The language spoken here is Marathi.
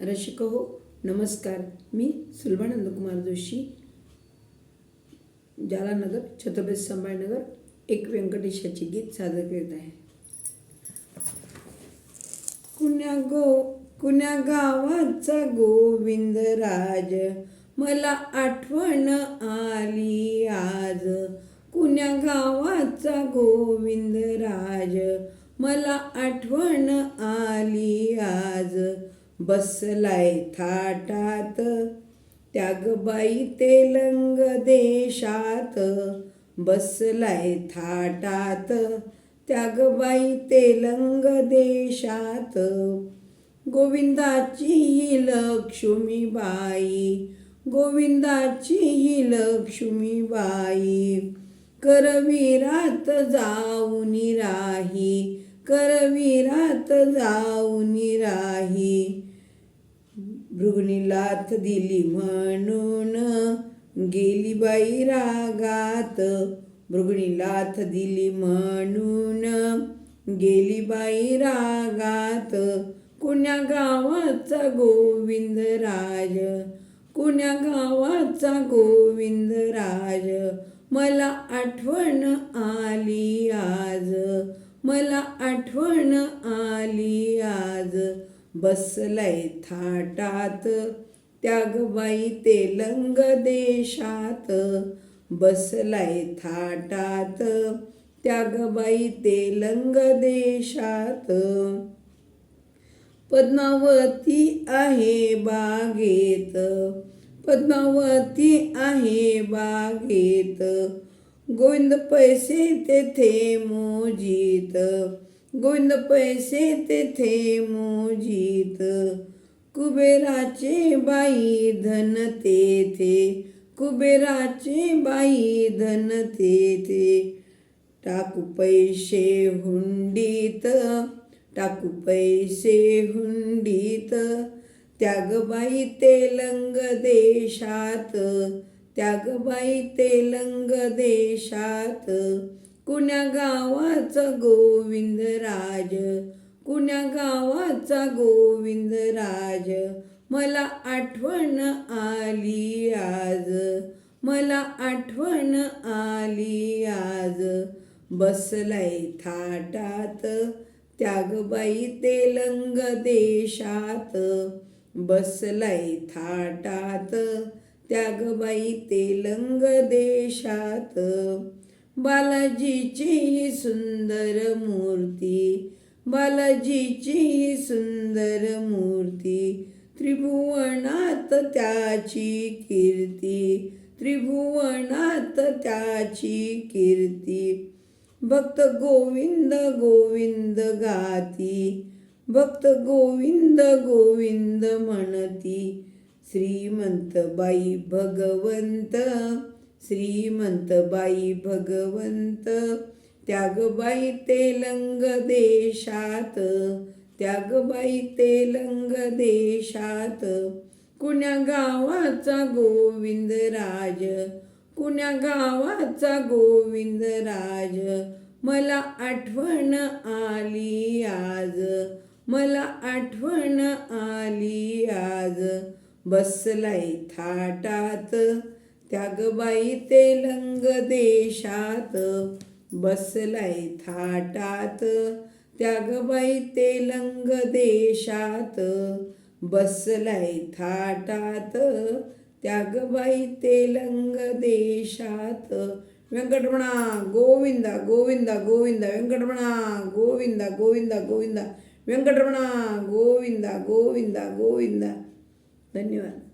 रसिक हो नमस्कार. मी सुलभानंद कुमार जोशी जालानगर छत्रपती संभाजीनगर एक व्यंकटेशाचे गीत सादर करीत आहे. कुण्या गो कुण्या गावाचा गोविंद राज मला आठवण आली आज. कुण्या गावाचा गोविंद राज मला आठवण आली आज. बसलाय थाटात. त्यागबाई तेलंग देशात. बसलाय थाटात. त्यागबाई तेलंग देशात. गोविंदाची ही लक्ष्मीबाई गोविंदाची ही लक्ष्मीबाई. करवीरात जाऊन राही करवीरात जाऊन राही. भृगुनीलाथ दिली म्हणून गेली बाई रागात. भृगुनीलाथ दिली म्हणून गेली बाई रागात. कुण्या गावाचा गोविंद राज? कुण्या गावाचा गोविंद राज? मला आठवण आली आज. मला आठवण आली आज. बसलय थाटात. त्यागबाई तेलंग देशात. बसलाय थाटात. त्यागबाई तेलंग देशात. पद्मावती आहे बागेत. पद्मावती आहे बागेत. गोविंद पैसे तेथे मोजीत. गोविंद पैसे तेथे मोजीत. कुबेराचे बाई धन तेथे. कुबेराचे बाई धन तेथे. टाकू पैसे हुंडीत. टाकू पैसे हुंडीत. त्यागबाई तेलंग देशात. त्यागबाई तेलंग देशात. कुण्या गावाचा गोविंद राज? कुण्या गावाचा गोविंद राज? मला आठवण आली आज. मला आठवण आली आज. बसलाय थाटात. त्यागबाई तेलंग देशात. बसलाय थाटात. त्यागबाई तेलंग देशात. बालाजीची ही सुंदर मूर्ती बालाजीची ही सुंदर मूर्ती त्रिभुवनात त्याची कीर्ती त्रिभुवनात त्याची कीर्ती. भक्त गोविंद गोविंद गाती भक्त गोविंद गोविंद म्हणती. श्रीमंत बाई भगवंत श्रीमंत बाई भगवंत त्यागबाई तेलंग देशात त्यागबाई तेलंग देशात. कुण्या गावाचा गोविंद राज कुण्या गावाचा गोविंद राज? मला आठवण आली आज मला आठवण आली आज. बसलाय थाटात त्यागबाई तेलंग देशात बसलाय थाटात. त्यागबाई तेलंग देशात बसलाय थाटात. त्यागबाई तेलंग देशात. व्यंकटमणा गोविंदा गोविंदा गोविंदा व्यंकटमणा गोविंदा गोविंदा गोविंदा व्यंकटमणा गोविंदा गोविंदा गोविंदा. धन्यवाद.